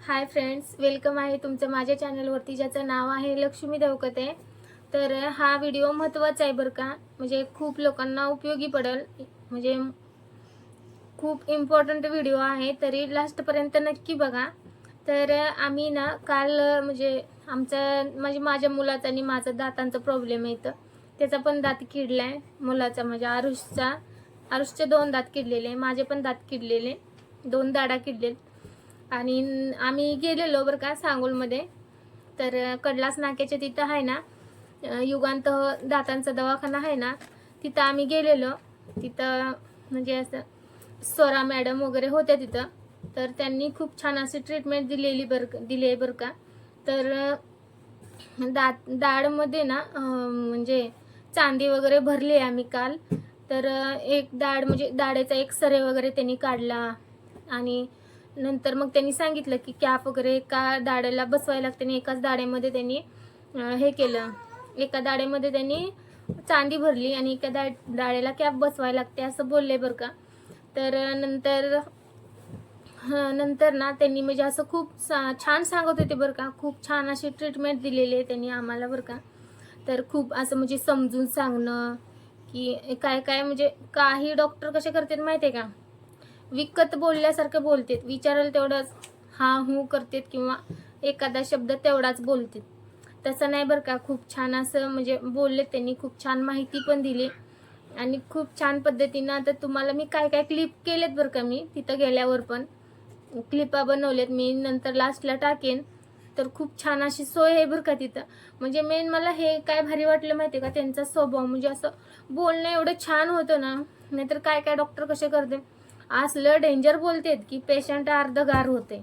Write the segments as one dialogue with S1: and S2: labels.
S1: Hi friends welcome आहे तुमचं माझ्या चॅनलवरती ज्याचं नाव आहे लक्ष्मी देवकते. तर हा व्हिडिओ महत्त्वाचा आहे बरं का. म्हणजे खूप लोकांना उपयोगी पडेल. म्हणजे खूप इम्पॉर्टंट व्हिडिओ आहे. तरी लास्टपर्यंत नक्की बघा. तर आम्ही ना काल म्हणजे आमचा म्हणजे माझ्या मुलाचा आणि माझा दातांचा प्रॉब्लेम आहे त्याचा पण दात किडला आहे मुलाचा म्हणजे आरुषचा. आरुषचे दोन दात किडलेले आहे माझे पण दात किडलेले. दोन दाडा किडलेत. आणि आम्ही गेलेलो बरं का सांगोलमध्ये. तर कडलास नाक्याच्या तिथं आहे ना युगांत दातांचा दवाखाना आहे ना तिथं आम्ही गेलेलो. तिथं म्हणजे असं स्वरा मॅडम वगैरे होत्या तिथं. तर त्यांनी खूप छान अशी ट्रीटमेंट दिलेली बरं दिली आहे बरं का. तर दात डाळमध्ये ना म्हणजे चांदी वगैरे भरली आहे आम्ही काल. तर एक डाळ म्हणजे दाढेचा एक सरे वगैरे त्यांनी काढला. आणि नंतर मग त्यांनी सांगितलं की कॅप वगैरे एका दाड्याला बसवायला लागते आणि एकाच दाड्यामध्ये त्यांनी हे केलं. एका दाड्यामध्ये त्यांनी चांदी भरली आणि एका दा दाड्याला कॅप बसवायला लागते असं बोलले बरं का. तर नंतर नंतर ना त्यांनी म्हणजे असं खूप सा छान सांगत होते बरं का. खूप छान अशी ट्रीटमेंट दिलेली आहे त्यांनी आम्हाला बरं का. तर खूप असं म्हणजे समजून सांगणं की काय काय म्हणजे काही डॉक्टर कसे करतात माहिती आहे का? विकत बोलल्यासारखं बोलतात. विचारेल तेवढंच हा हू करतेत किंवा एखादा शब्द तेवढाच बोलतात. तसं नाही बरं का खूप छान असं म्हणजे बोलले त्यांनी खूप छान माहिती पण दिली. आणि खूप छान पद्धतीनं आता तुम्हाला मी काय काय क्लिप केलेत बरं का मी तिथं गेल्यावर पण. क्लिपा बनवलेत मी नंतर लास्टला टाकेन. तर खूप छान अशी सोय आहे बरं का तिथं. म्हणजे मेन मला हे काय भारी वाटलं माहिती आहे का त्यांचा स्वभाव. म्हणजे असं बोलणं एवढं छान होतं ना नाहीतर काय काय डॉक्टर कसे करते? असलं डेंजर बोलतेत की पेशंट अर्धगार होते.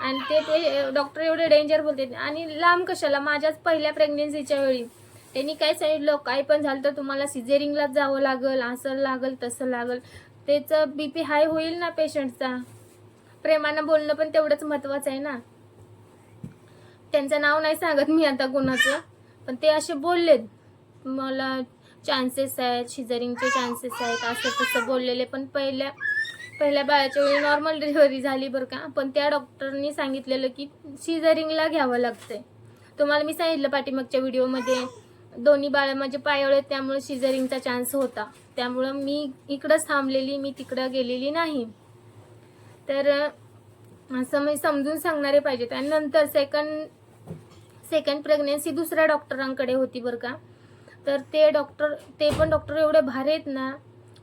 S1: आणि ते ते डॉक्टर एवढे डेंजर बोलतात. आणि लांब कशाला? माझ्याच पहिल्या प्रेग्नेन्सीच्या वेळी. त्यांनी काय सांगितलं? काही पण झालं तर तुम्हाला सिझेरिंगलाच जावं लागल. असं लागल तसं लागल. त्याचं बी पी हाय होईल ना पेशंटचा प्रेमानं बोलणं पण तेवढंच महत्त्वाचं आहे ना. त्यांचं नाव नाही सांगत मी आता कोणाचं. पण ते असे बोललेत. मला चान्सेस आहेत शिजरिंगचे चान्सेस आहेत असं तसं बोललेले. पण पहिल्या पहिल्या बाळाच्या वेळी नॉर्मल डिलिव्हरी झाली बरं का. पण त्या डॉक्टरनी सांगितलेलं की शिजरिंगला घ्यावं लागतंय. तुम्हाला मी सांगितलं पाठीमागच्या व्हिडिओमध्ये दोन्ही बाळ माझे पायवळे त्यामुळे शिजरिंगचा चान्स होता. त्यामुळं मी इकडंच थांबलेली मी तिकडं गेलेली नाही. तर असं मी समजून सांगणारे पाहिजेत. आणि नंतर सेकंड सेकंड प्रेग्नेन्सी दुसऱ्या डॉक्टरांकडे होती बरं का. तर ते डॉक्टर ते पण डॉक्टर एवढे भारी आहेत ना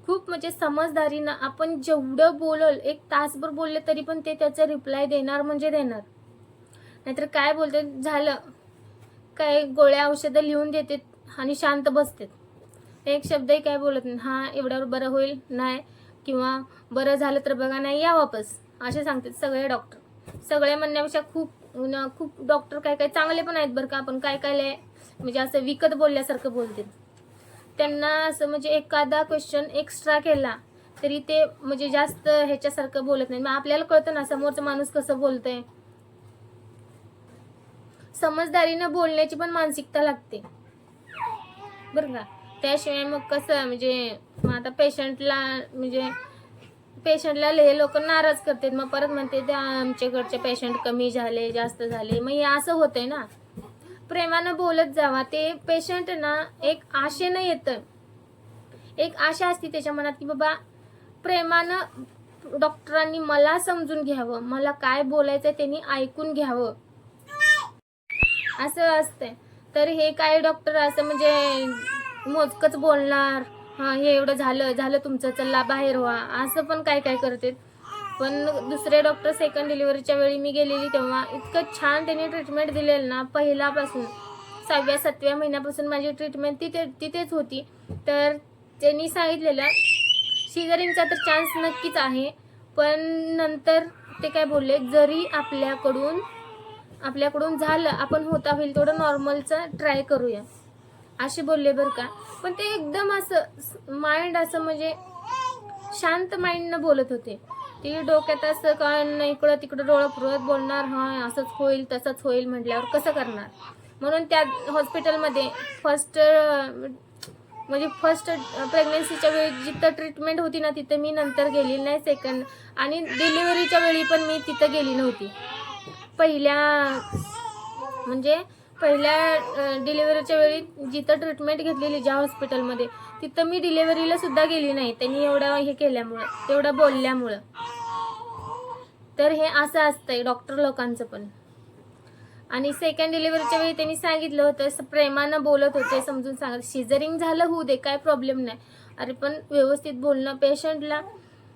S1: खूप म्हणजे समजदारीनं आपण जेवढं बोलल एक तासभर बोलले तरी पण ते त्याचा रिप्लाय देणार म्हणजे देणार. नाहीतर काय बोलते झालं. काय गोळ्या औषधं लिहून देतात आणि शांत बसतात. एक शब्दही काय बोलत नाही हां एवढ्यावर बरं होईल नाही किंवा बरं झालं तर बघा नाही या वापस. असे सांगतात सगळे डॉक्टर सगळे म्हणण्यापेक्षा खूप खूप डॉक्टर काय काय चांगले पण आहेत बरं का आपण काय काय लय म्हणजे असं विकत बोलल्यासारखं बोलते त्यांना असं म्हणजे एखादा क्वेश्चन एक्स्ट्रा केला तरी ते म्हणजे जास्त ह्याच्यासारखं बोलत नाही मग आपल्याला कळतं ना समोरचा माणूस कसं बोलतंय. समजदारीनं बोलण्याची पण मानसिकता लागते. बरं का? त्याशिवाय मग कसं म्हणजे मग आता पेशंटला म्हणजे पेशंटला हे लोक नाराज करतात. मग परत म्हणते ते आमच्याकडचे पेशंट कमी झाले जास्त झाले. मग हे असं होतंय ना. प्रेमानं बोलत जावा. ते पेशंट ना एक आशेनं येतं. एक आशा असते त्याच्या मनात की बाबा प्रेमानं डॉक्टरांनी मला समजून घ्यावं. मला काय बोलायचं त्यांनी ऐकून घ्यावं. असं असतंय. तर हे काही डॉक्टर असं म्हणजे मोजकच बोलणार. हां हे एवढं झालं झालं तुमचं चल्ला बाहेर व्हा. असं पण काय काय करते? पण दुसरे डॉक्टर सेकंड डिलिव्हरीच्या वेळी मी गेलेली तेव्हा इतकं छान त्यांनी ट्रीटमेंट दिलेलं ना पहिल्यापासून सहाव्या सातव्या महिन्यापासून माझी ट्रीटमेंट तिथे तिथेच होती. तर त्यांनी सांगितलेलं शिजरिंगचा तर चान्स नक्कीच आहे पण नंतर ते काय बोलले जरी आपल्याकडून आपल्याकडून झालं आपण होता होईल तेवढं नॉर्मलचं ट्राय करूया. असे बोलले बरं का. पण ते एकदम असं माइंड असं म्हणजे शांत माइंडनं बोलत होते. ती डोक्यात असं काय नाही इकडं तिकडं डोळं पुरवत बोलणार हा असंच होईल तसंच होईल म्हटल्यावर कसं करणार? म्हणून त्या हॉस्पिटलमध्ये फर्स्ट म्हणजे फर्स्ट प्रेग्नन्सीच्या वेळी जिथं ट्रीटमेंट होती ना तिथं मी नंतर गेली नाही सेकंड आणि डिलिव्हरीच्या वेळी पण मी तिथं गेली नव्हती. पहिल्या म्हणजे पहिल्या डिलेवरीच्या वेळी जिथं ट्रीटमेंट घेतलेली ज्या हॉस्पिटलमध्ये तिथं मी डिलेवरीला सुद्धा गेली नाही. त्यांनी एवढं हे केल्यामुळं एवढं बोलल्यामुळं. तर हे असं असतंय डॉक्टर लोकांचं पण. आणि सेकंड डिलिव्हरीच्या वेळी त्यांनी सांगितलं होतं असं प्रेमानं बोलत होते समजून सांगत शिजरिंग झालं होऊ दे काय प्रॉब्लेम नाही. अरे पण व्यवस्थित बोलणं पेशंटला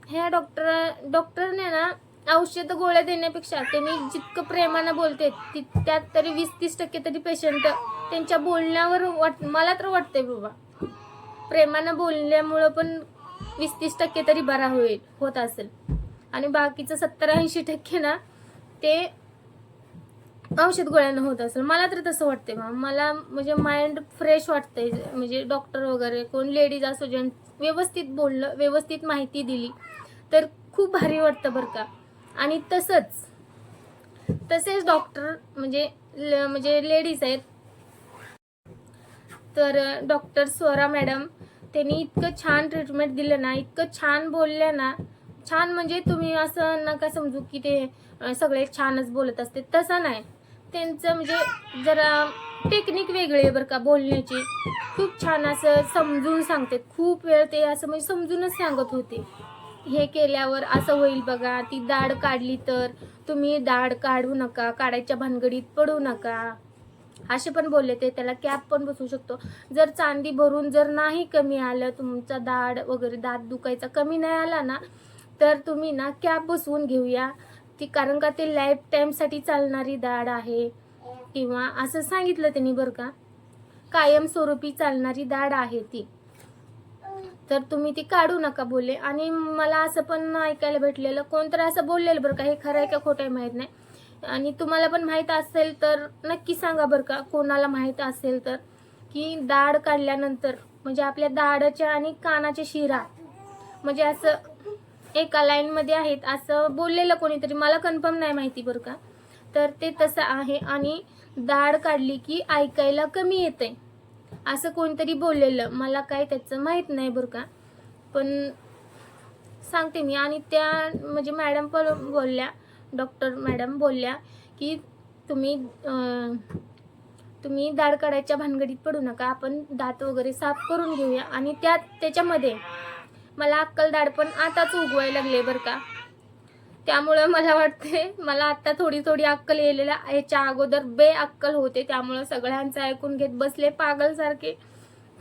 S1: ह्या डॉक्टर डॉक्टरने ना औषध गोळ्या देण्यापेक्षा त्यांनी जितकं प्रेमानं बोलते ति त्यात तरी वीस तीस टक्के तरी पेशंट त्यांच्या बोलण्यावर वाट मला तर वाटतंय बाबा. प्रेमानं बोलल्यामुळं पण वीस तीस टक्के तरी बरा होईल होत असेल. आणि बाकीचं सत्तर ऐंशी टक्के ना ते औषध गोळ्यानं होत असेल. मला तर तसं वाटतंय मग मला म्हणजे माइंड फ्रेश वाटतंय. म्हणजे डॉक्टर वगैरे कोण लेडीज असो जेंट्स व्यवस्थित बोललं व्यवस्थित माहिती दिली तर खूप भारी वाटतं बरं का. आणि तसंच तसेच डॉक्टर म्हणजे ल- म्हणजे लेडीज आहेत. तर डॉक्टर स्वरा मॅडम त्यांनी इतकं छान ट्रीटमेंट दिलं ना इतकं छान बोलल्या ना छान म्हणजे तुम्ही असं नका समजू की ते सगळे छानच बोलत असते. तसं नाही. त्यांचं म्हणजे जरा टेक्निक वेगळी आहे बरं का बोलण्याची. खूप छान असं समजून सांगते. खूप वेळ ते असं म्हणजे समजूनच सांगत होते. हे केल्यावर असं होईल बघा ती दाढ काढली तर तुम्ही दाढ काढू नका काढायच्या भानगडीत पडू नका. असे पण बोलले ते त्याला कॅप पण बसवू शकतो. जर चांदी भरून जर नाही कमी आलं तुमचा दाढ वगैरे दात दुखायचा कमी नाही आला ना तर तुम्ही ना कॅप बसवून घेऊया. ती कारण का ते लाईफ टाईमसाठी चालणारी दाढ आहे. किंवा असं सांगितलं त्यांनी बरं का कायमस्वरूपी चालणारी दाढ आहे ती. तर तुम्ही ती काढू नका बोलले. आणि मला असं पण ऐकायला भेटलेलं कोणतरी असं बोललेलं बरं का हे खरं आहे का खोटं आहे माहीत नाही. आणि तुम्हाला पण माहीत असेल तर नक्की सांगा बरं का कोणाला माहीत असेल तर की दाढ काढल्यानंतर म्हणजे आपल्या दाढच्या आणि कानाच्या शिरा म्हणजे असं एका लाईनमध्ये आहेत असं बोललेलं कोणीतरी मला कन्फर्म नाही माहिती बरं का. तर ते तसं आहे आणि दाढ काढली की ऐकायला कमी येते असं कोणतरी बोललेलं. मला काय त्याचं माहीत नाही बरं का. पण सांगते मी. आणि त्या म्हणजे मॅडम पण बोलल्या डॉक्टर मॅडम बोलल्या की तुम्ही तुम्ही दाढ काढायच्या भानगडीत पडू नका. आपण दात वगैरे साफ करून घेऊया. आणि त्यात त्याच्यामध्ये मला अक्कल दाढ पण आताच उगवायला लागले बरं का. त्यामुळं मला वाटते मला आत्ता थोडी थोडी अक्कल येलेल्या याच्या अगोदर बे अक्कल होते त्यामुळं सगळ्यांचं ऐकून घेत बसले पागलसारखे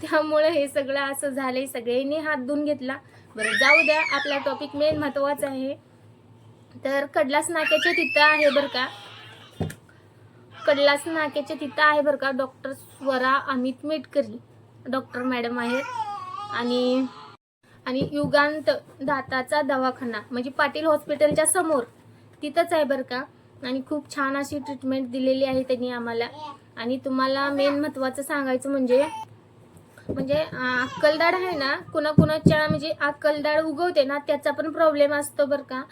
S1: त्यामुळं हे सगळं असं झालंय सगळ्यांनी हात धुवून घेतला. बरं जाऊ द्या आपला टॉपिक मेन महत्त्वाचा आहे. तर कडलास नाक्याच्या तिथं आहे बरं का? कडलास नाक्याच्या तिथं आहे बरं का? Doctor Swara Amit Metkari. Doctor madam आहेत. आणि आणि युगांत दाताचा दवाखाना म्हणजे पाटील हॉस्पिटलच्या समोर तिथंच आहे बरं का. आणि खूप छान अशी ट्रीटमेंट दिलेली आहे त्यांनी आम्हाला. आणि तुम्हाला मेन महत्त्वाचं सांगायचं म्हणजे म्हणजे अक्कलदाड आहे ना कुणाकुणाच्या म्हणजे अक्कलदाड उगवते ना त्याचा पण प्रॉब्लेम असतो बरं का.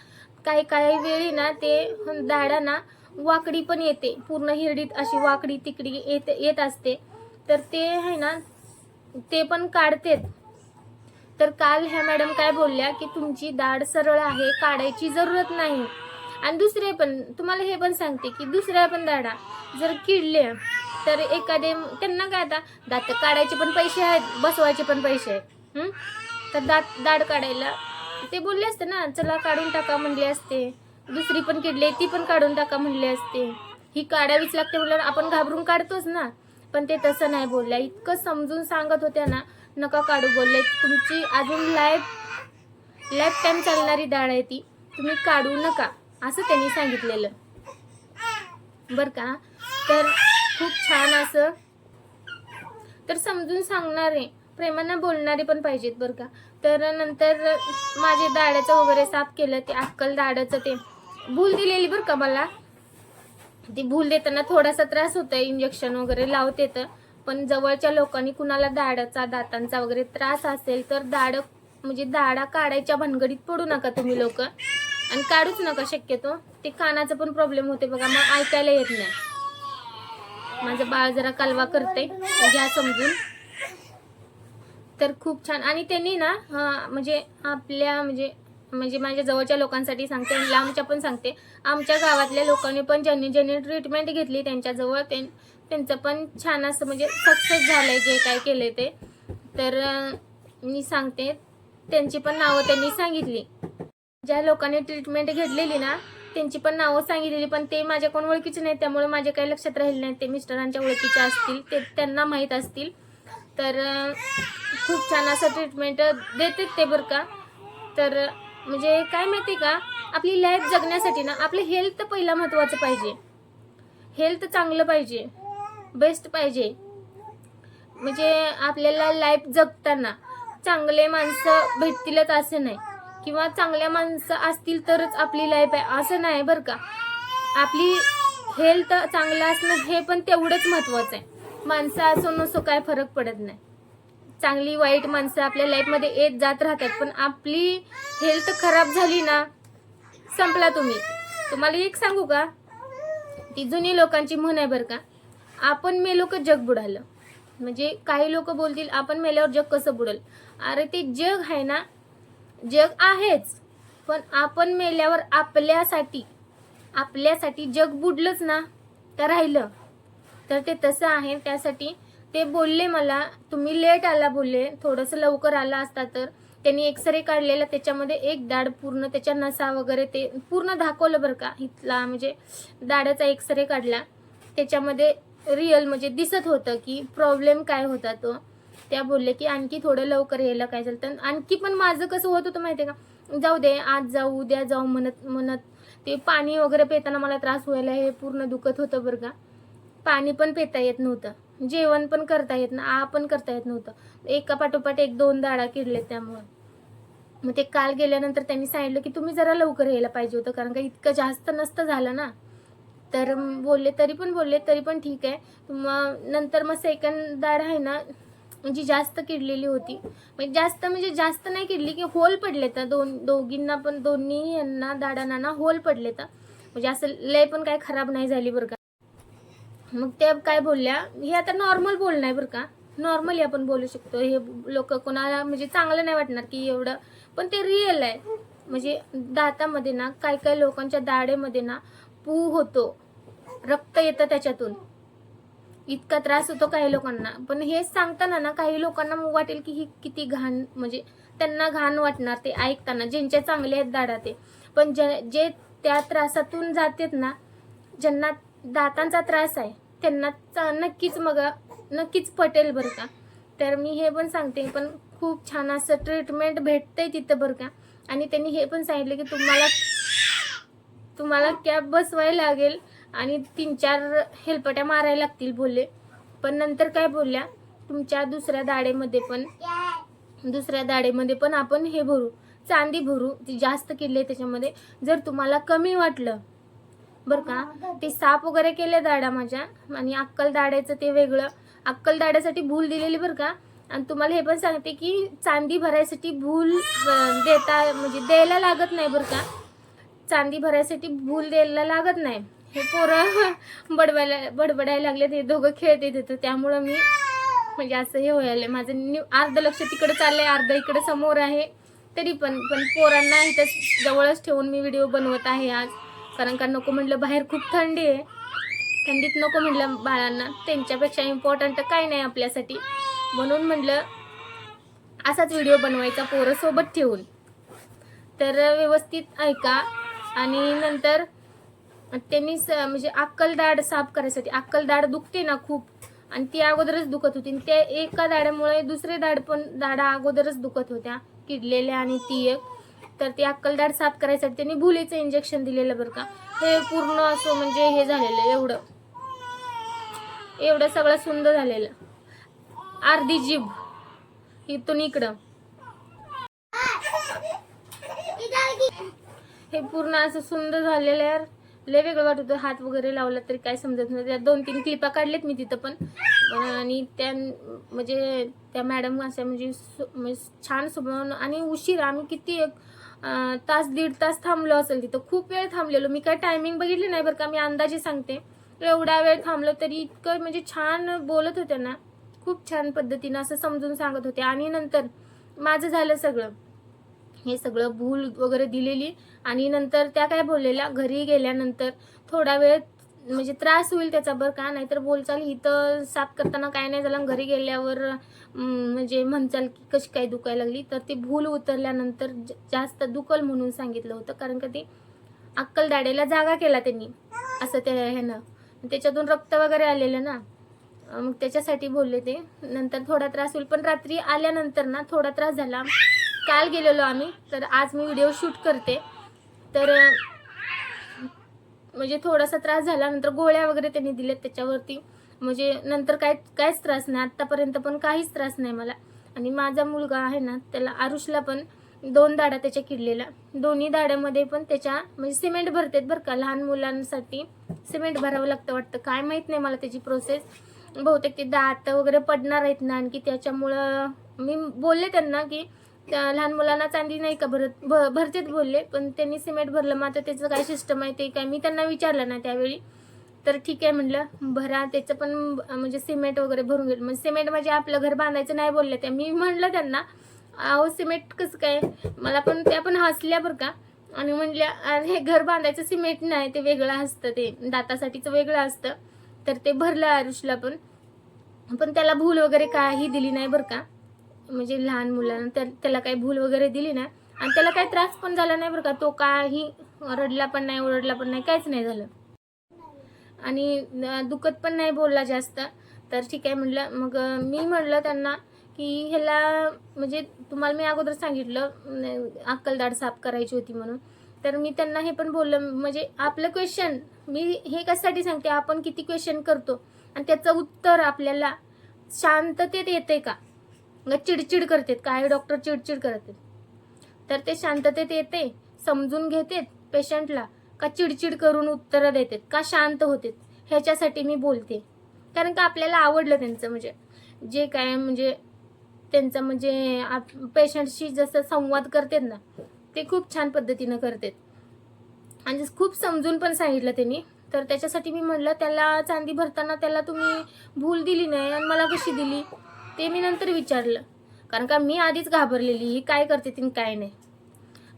S1: काही काही वेळी ना ते दाडांना वाकडी पण येते पूर्ण हिरडीत अशी वाकडी तिकडी येत येत असते. तर ते आहे ना ते पण काढतेत. तर काल ह्या मॅडम काय बोलल्या की तुमची दाढ सरळ आहे काढायची जरूरत नाही. आणि दुसरे पण तुम्हाला हे पण सांगते की दुसऱ्या पण दाढा जर किडल्या तर एखादे त्यांना काय आता दात काढायचे पण पैसे आहेत बसवायचे पण पैसे आहेत. तर दात दाढ काढायला ते बोलले असते ना चला काढून टाका म्हणले असते. दुसरी पण किडले ती पण काढून टाका म्हणले असते. ही काढावीच लागते म्हणल्यावर आपण घाबरून काढतोच ना. पण ते तसं नाही बोलल्या. इतकं समजून सांगत होत्या ना नका काढू बोलले. तुमची अजून लाईफ लाईफ टाईम चालणारी डाळ आहे ती. तुम्ही काढू नका असं त्यांनी सांगितलेलं. बरं का? तर खूप छान असं. तर समजून सांगणारे प्रेमानं बोलणारे पण पाहिजेत बरं का? तर नंतर माझे दाड्याचं वगैरे साफ केलं ते अक्कल दाड्याचं ते. भूल दिलेली बरं का मला? ती भूल देताना थोडासा त्रास होतो इंजेक्शन वगैरे लावते तर पण जवळच्या लोकांनी कुणाला दाडाचा दातांचा वगैरे त्रास असेल तर दाड म्हणजे दाडा काढायच्या भानगडीत पडू नका तुम्ही लोक. आणि काढूच नका शक्यतो. ते कानाचा पण प्रॉब्लेम होते बघा मग ऐकायला येत नाही. माझं बाळ जरा कालवा करते घ्या समजून. तर खूप छान. आणि त्यांनी ना म्हणजे आपल्या म्हणजे म्हणजे माझ्या जवळच्या लोकांसाठी सांगते आणि लांबच्या पण सांगते. आमच्या गावातल्या लोकांनी पण ज्यांनी ज्यांनी ट्रीटमेंट घेतली त्यांच्याजवळ त्यां त्यांचं पण छान असं म्हणजे सक्सेस झालं आहे जे काय केलं ते. तर मी सांगते त्यांची पण नावं त्यांनी सांगितली. ज्या लोकांनी ट्रीटमेंट घेतलेली ना त्यांची पण नावं सांगितलेली पण ते माझ्या कोण ओळखीचे नाहीत त्यामुळे माझ्या काही लक्षात राहिले नाही ते मिस्टरांच्या ओळखीचे असतील ते त्यांना माहीत असतील. तर खूप छान असं ट्रीटमेंट देतात ते बरं का. तर म्हणजे काय माहिती का? आपली लाईफ जगण्यासाठी ना आपलं हेल्थ पहिला महत्त्वाचं पाहिजे. हेल्थ चांगलं पाहिजे. बेस्ट पाहिजे. म्हणजे आपल्याला लाईफ जगताना चांगले माणसं भेटतीलच असं नाही. किंवा चांगल्या माणसं असतील तरच आपली लाईफ आहे असं नाही बरं का. आपली हेल्थ चांगलं असणं हे पण तेवढंच महत्त्वाचं आहे. माणसं असो नसो काय फरक पडत नाही. चांगली वाईट माणसं आपल्या लाईफमध्ये येत जात राहतात. पण आपली हेल्थ खराब झाली ना संपला तुम्ही. तुम्हाला एक सांगू का? ती जुनी लोकांची म्हण आहे बरं का आपण मेलो का जग बुडालं. म्हणजे काही लोक बोलतील आपण मेल्यावर जग कसं बुडल? अरे ते जग आहे ना जग आहेच. पण आपण मेल्यावर आपल्यासाठी आपल्यासाठी जग बुडलंच ना तर राहिलं. तर ते तसं आहे त्यासाठी ते बोलले मला तुम्ही लेट आला बोलले थोडंसं लवकर आला असता तर. त्यांनी एक्सरे काढलेला त्याच्यामध्ये एक दाढ पूर्ण त्याच्या नसा वगैरे ते पूर्ण दाखवलं बरं का. इथला म्हणजे दाढाचा एक्सरे काढला. त्याच्यामध्ये रिअल म्हणजे दिसत होतं की प्रॉब्लेम काय होता तो. त्या बोलले की आणखी थोडं लवकर यायला काय झालं. तर आणखी पण माझं कसं होत होतं माहिती आहे का? जाऊ दे आज जाऊ उद्या जाऊ म्हणत म्हणत. ते पाणी वगैरे पिताना मला त्रास व्हायला हे पूर्ण दुखत होतं बरं का. पाणी पण पिता येत नव्हतं. जेवण पण करता येत ना आ पण करता येत नव्हतं. एका पाठोपाठ एक दोन दाडा किडले त्यामुळं. मग ते काल गेल्यानंतर त्यांनी सांगितलं की तुम्ही जरा लवकर यायला पाहिजे होतं कारण का इतकं जास्त नसतं झालं ना. तर बोलले तरी पण बोलले तरी पण ठीक आहे. मग नंतर मग सेकंड दाड आहे ना जी जास्त किडलेली होती. म्हणजे जास्त म्हणजे जास्त नाही किडली की होल पडले तर दोन दोघींना पण दोन्ही यांना दाडांना ना होल पडले तर म्हणजे असं लय पण काय खराब नाही झाली बरं का. मग त्या काय बोलल्या? हे आता नॉर्मल बोलणं आहे बरं का? नॉर्मली आपण बोलू शकतो. हे लोक कोणाला म्हणजे चांगलं नाही वाटणार की एवढं. पण ते रिअल आहे. म्हणजे दातामध्ये ना काय काय लोकांच्या दाढेमध्ये ना पू होतो. रक्त येतं त्याच्यातून. इतका त्रास होतो काही लोकांना. पण हे सांगताना ना काही लोकांना मग वाटेल की ही किती घाण म्हणजे त्यांना घाण वाटणार ते ऐकताना. ज्यांच्या चांगले आहेत दाढा ते. पण जे जे त्या त्रासातून जातात ना ज्यांना दातांचा त्रास आहे. त्यांना नक्कीच मग नक्कीच पटेल बरं का. तर मी हे पण सांगते पण खूप छान असं ट्रीटमेंट भेटतंय तिथं बरं का. आणि त्यांनी हे पण सांगितलं की तुम्हाला तुम्हाला कॅब बसवायला लागेल आणि तीन चार हेलपट्या मारायला लागतील बोलले. पण नंतर काय बोलल्या तुमच्या दुसऱ्या दाडेमध्ये पण दुसऱ्या दाडेमध्ये पण आपण हे भरू. चांदी भरू ती जास्त किल्ले त्याच्यामध्ये. जर तुम्हाला कमी वाटलं बरं का? ते साप वगैरे केले दाड्या माझ्या. आणि अक्कल दाड्याचं ते वेगळं. अक्कल दाढ्यासाठी भूल दिलेली बरं का? आणि तुम्हाला हे पण सांगते की चांदी भरायसाठी भूल देता म्हणजे द्यायला लागत नाही बरं का? चांदी भरायसाठी भूल द्यायला लागत नाही. हे पोरं बडबायला बडबडायला लागले ते दोघं खेळते तिथं त्यामुळं मी म्हणजे असं हे व्हायला माझं न्यू अर्ध लक्ष तिकडे चाललंय अर्ध इकडे समोर आहे. तरी पण पण पोरांना इथं जवळच ठेवून मी व्हिडिओ बनवत आहे आज. कारण का नको म्हटलं बाहेर खूप थंडी आहे. थंडीत नको म्हटलं बाळांना. त्यांच्यापेक्षा इम्पॉर्टंट काय नाही आपल्यासाठी. म्हणून म्हटलं असाच व्हिडिओ बनवायचा पोरं सोबत ठेवून. तर व्यवस्थित ऐका. आणि नंतर त्यांनी स म्हणजे अक्कल दाढ साफ करायसाठी. अक्कल दाढ दुखते ना खूप. आणि ती अगोदरच दुखत होती. आणि त्या एका दाड्यामुळे दुसरे दाढ पण दाढा अगोदरच दुखत होत्या. किडलेल्या आणि ती एक. तर ती अक्कलदार साफ करायसाठी त्यांनी भुलीचं इंजेक्शन दिलेलं बरं का. हे पूर्ण असं म्हणजे हे झालेलं एवढं. एवढं सगळं सुंदर झालेलं. अर्धी जीभ. इथून इकडं. हे पूर्ण असं सुंदर झालेलं यार. लय वेगळं वाटत होतं. हात वगैरे लावला तरी काय समजत नाही त्या दोन तीन क्लिपा काढलेत मी तिथं पण. आणि त्या म्हणजे त्या मॅडम अशा म्हणजे, म्हणजे छान स्वभाव आणि उशीर. आम्ही किती एक तास दीड तास थांबलो असेल तिथं. खूप वेळ थांबलेलो. मी काय टायमिंग बघितली नाही बरं का मी अंदाजे सांगते. एवढा वेळ थांबलो तरी इतकं म्हणजे छान बोलत होत्या ना. खूप छान पद्धतीनं असं समजून सांगत होते. आणि नंतर माझं झालं सगळं. हे सगळं भूल वगैरे दिलेली. आणि नंतर त्या काय बोललेल्या? घरी गेल्यानंतर थोडा वेळ म्हणजे त्रास होईल त्याचा बरं का नाहीतर बोलचाल इथं साफ करताना काय नाही झालं घरी गेल्यावर म्हणजे म्हणचाल की कशी काय दुखायला लागली. तर ती भूल उतरल्यानंतर ज- जास्त दुखल म्हणून सांगितलं होतं. कारण का ती अक्कल दाढेला जागा केला त्यांनी असं त्या ह्यानं. त्याच्यातून रक्त वगैरे आलेलं ना. मग त्याच्यासाठी बोलले ते. नंतर थोडा त्रास होईल. पण रात्री आल्यानंतर ना थोडा त्रास झाला. काल गेलेलो आम्ही तर आज मी व्हिडिओ शूट करते. तर म्हणजे थोडासा त्रास झाला नंतर गोळ्या वगैरे त्यांनी दिल्यात त्याच्यावरती. म्हणजे नंतर काय काहीच त्रास नाही. आत्तापर्यंत पण काहीच त्रास नाही मला. आणि माझा मुलगा आहे ना त्याला आरुषला पण दोन दाड्या त्याच्या किडलेल्या. दोन्ही दाड्यामध्ये पण त्याच्या म्हणजे सिमेंट भरतात बरं का. लहान मुलांसाठी सिमेंट भरावं लागतं वाटतं. काय माहीत नाही मला त्याची प्रोसेस बहुतेक ते दात वगैरे पडणार आहेत ना आणखी त्याच्यामुळं मी बोलले त्यांना की लहान मुलांना चांदी नाही का भरत भ भरतेत बोलले पण त्यांनी सिमेंट भरलं. मग आता त्याचं काय सिस्टम आहे ते काय मी त्यांना विचारलं ना त्यावेळी. तर ठीक आहे म्हटलं भरा त्याचं पण म्हणजे सिमेंट वगैरे भरून गेलं म्हणजे सिमेंट म्हणजे आपलं घर बांधायचं नाही बोलले त्या. मी म्हणलं त्यांना अहो सिमेंट कसं काय? मला पण त्या पण हसल्या बरं का. आणि म्हणल्या अरे घर बांधायचं सिमेंट नाही ते वेगळं असतं ते. दातासाठीचं वेगळं असतं. तर ते भरलं आरुषला पण. पण त्याला भूल वगैरे काही दिली नाही बरं का. म्हणजे लहान मुलांना त्या त्याला काही भूल वगैरे दिली नाही आणि त्याला काही त्रास पण झाला नाही बरं का. तो काही रडला पण नाही ओरडला पण नाही काहीच नाही झालं. आणि दुखत पण नाही बोलला जास्त. तर ठीक आहे म्हटलं मग मी म्हटलं त्यांना की ह्याला म्हणजे तुम्हाला मी अगोदर सांगितलं अक्कलदाड साफ करायची होती म्हणून. तर मी त्यांना हे पण बोललं म्हणजे आपलं क्वेश्चन मी हे कशासाठी सांगते? आपण किती क्वेश्चन करतो? आणि त्याचं उत्तर आपल्याला शांततेत येते का? चिडचिड करतात काय डॉक्टर चिडचिड करतात. तर ते शांततेत येते समजून घेतात पेशंटला का चिडचिड करून उत्तरं देतात का शांत होते ह्याच्यासाठी मी बोलते. कारण का आपल्याला आवडलं त्यांचं म्हणजे जे काय म्हणजे त्यांचं म्हणजे पेशंटशी जसं संवाद करतात ना ते खूप छान पद्धतीनं करतात. आणि खूप समजून पण सांगितलं त्यांनी. तर त्याच्यासाठी मी म्हटलं त्याला चांदी भरताना त्याला तुम्ही भूल दिली नाही आणि मला कशी दिली? ते मी नंतर विचारलं. कारण का मी आधीच घाबरलेली ही काय करते ती काय नाही.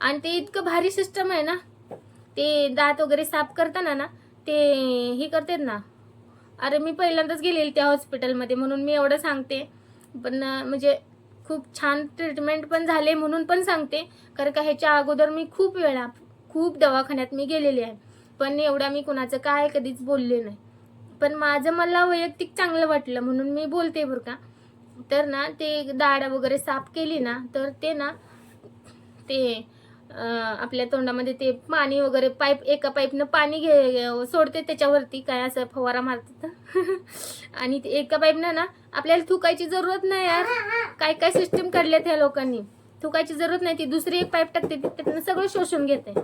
S1: आणि ते इतकं भारी सिस्टम आहे ना ते दात वगैरे साफ करताना ना ते हे करतात ना. अरे मी पहिल्यांदाच गेलेली त्या हॉस्पिटलमध्ये म्हणून मी एवढं सांगते. पण म्हणजे खूप छान ट्रीटमेंट पण झाले म्हणून पण सांगते. कारण का ह्याच्या अगोदर मी खूप वेळा खूप दवाखान्यात मी गेलेले आहे. पण एवढा मी कुणाचं काय कधीच बोलले नाही. पण माझं मला वैयक्तिक चांगलं वाटलं म्हणून मी बोलते बरं का. तर ना ते दाढ वगैरे साफ केली ना तर ते ना ते आपल्या तोंडामध्ये ते पाणी वगैरे पाईप एका पाईपनं पाणी घे सोडते त्याच्यावरती काय असं फवारा मारतात. आणि ते एका पाईपनं ना आपल्याला थुकायची जरूरत नाही यार. काय काय सिस्टम काढल्यात ह्या लोकांनी. थुकायची जरूरत नाही ती दुसरी एक पाईप टाकते त्यातनं सगळं शोषून घेते.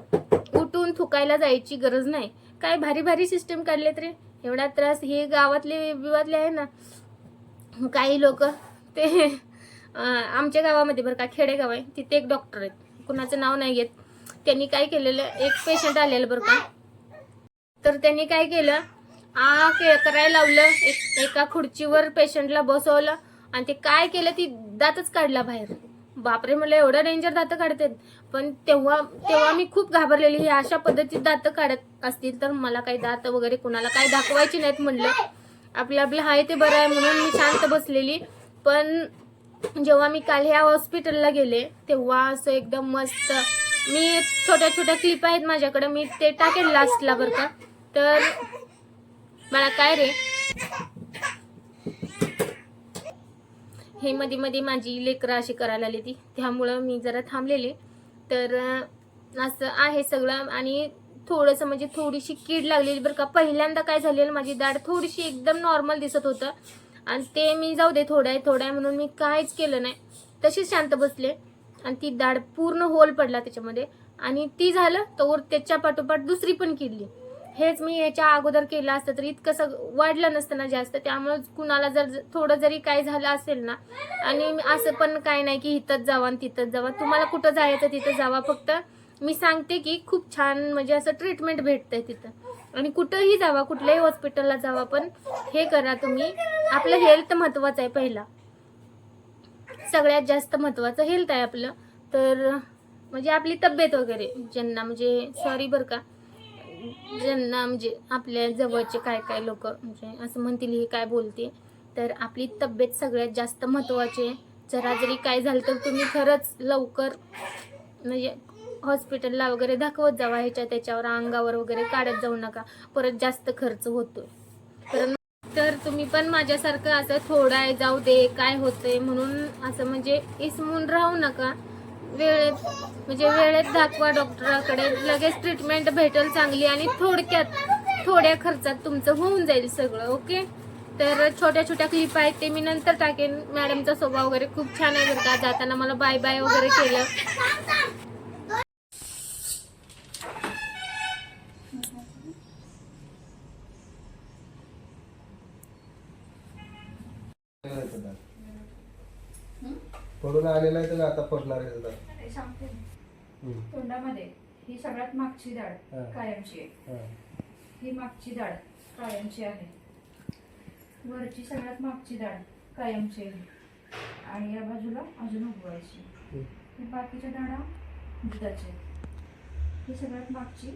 S1: उठून थुकायला जायची गरज नाही. काय भारी भारी सिस्टम काढलेत रे. एवढा त्रास हे गावातले विवातले आहे ना. काही लोक ते आमच्या गावामध्ये बरं का खेडेगाव आहे. तिथे एक डॉक्टर आहेत. कुणाचं नाव नाही घेत. त्यांनी काय केलेलं एक पेशंट आलेलं बरं का. तर त्यांनी काय केलं आ के- करायला लावलं. एक एका खुर्चीवर पेशंटला बसवलं आणि ते काय केलं ती दातच काढला बाहेर. बापरे म्हणलं एवढं डेंजर दातं काढतात. पण तेव्हा तेव्हा मी खूप घाबरलेली. हे अशा पद्धतीत दातं काढत असतील तर मला काही दात वगैरे कुणाला काही दाखवायची नाहीत म्हणलं. आपलं आपलं आहे ते बरं आहे म्हणून मी शांत बसलेली. पण जेव्हा मी काल ह्या हॉस्पिटलला गेले तेव्हा असं एकदम मस्त मी छोट्या छोट्या क्लिप आहेत माझ्याकडे मी ते टाकेल लास्टला बरं का. तर मला काय रे? हे मध्ये मध्ये माझी लेकरं अशी करायला आली ती. त्यामुळं मी जरा थांबलेले. तर असं आहे सगळं आणि थोडंसं म्हणजे थोडीशी कीड लागलेली बरं का. पहिल्यांदा काय झालेलं माझी दाढ थोडीशी एकदम नॉर्मल दिसत होतं. आणि ते मी जाऊ दे थोडं आहे थोडं आहे म्हणून मी काहीच केलं नाही. तशीच शांत बसले. आणि ती दाढ पूर्ण होल पडला त्याच्यामध्ये. आणि ती झालं तर त्याच्या पाठोपाठ दुसरी पण किडली. हेच मी याच्या अगोदर केलं असतं तर इतकं सग वाढलं नसतं ना जास्त. त्यामुळे कुणाला जर थोडं जरी काय झालं असेल ना आणि असं पण काय नाही की इथंच जावा आणि तिथंच जावा. तुम्हाला कुठं जायचं तिथं जावा फक्त. मी सांगते की खूप छान म्हणजे असं ट्रीटमेंट भेटतंय तिथं. आणि कुठंही जावा कुठल्याही हॉस्पिटलला जावा पण हे करा तुम्ही. आपलं हेल्थ महत्वाचं आहे पहिला. सगळ्यात जास्त महत्वाचं हेल्थ आहे आपलं. तर म्हणजे आपली तब्येत वगैरे ज्यांना म्हणजे सॉरी बरं का ज्यांना म्हणजे आपल्या जवळचे काय काय लोक म्हणजे असं म्हणतील हे काय बोलते. तर आपली तब्येत सगळ्यात जास्त महत्त्वाची आहे. जरा जरी काय झालं तर तुम्ही खरंच लवकर म्हणजे हॉस्पिटलला वगैरे दाखवत जावा ह्याच्या त्याच्यावर अंगावर वगैरे काढत जाऊ नका. परत जास्त खर्च होतो तर तर तुम्ही पण माझ्यासारखं असं थोडं आहे जाऊ दे काय होतंय म्हणून असं म्हणजे इसमून राहू नका. वेळेत म्हणजे वेळेत दाखवा डॉक्टराकडे. लगेच ट्रीटमेंट भेटेल चांगली आणि थोडक्यात थोड्या खर्चात तुमचं होऊन जाईल सगळं ओके? तर छोट्या छोट्या क्लिप आहेत ते मी नंतर टाकेन. मॅडमचा स्वभाव वगैरे खूप छान आहे बरं का. जाताना मला बाय बाय वगैरे केलं.
S2: पडून आलेला आहे तर आता पडणार आहे
S3: सांगते.
S2: हम्म.
S3: तोंडामध्ये ही सगळ्यात मागची डाळ. कायमची आहे
S2: हा.
S3: ही मागची डाळ कायमची आहे वरची सगळ्यात मागची डाळ कायमची आहे आणि या बाजूला अजून उगवायची
S2: हम्म.
S3: ही बाकीच्या डाळा दुधाच्या आहेत. ही सगळ्यात मागची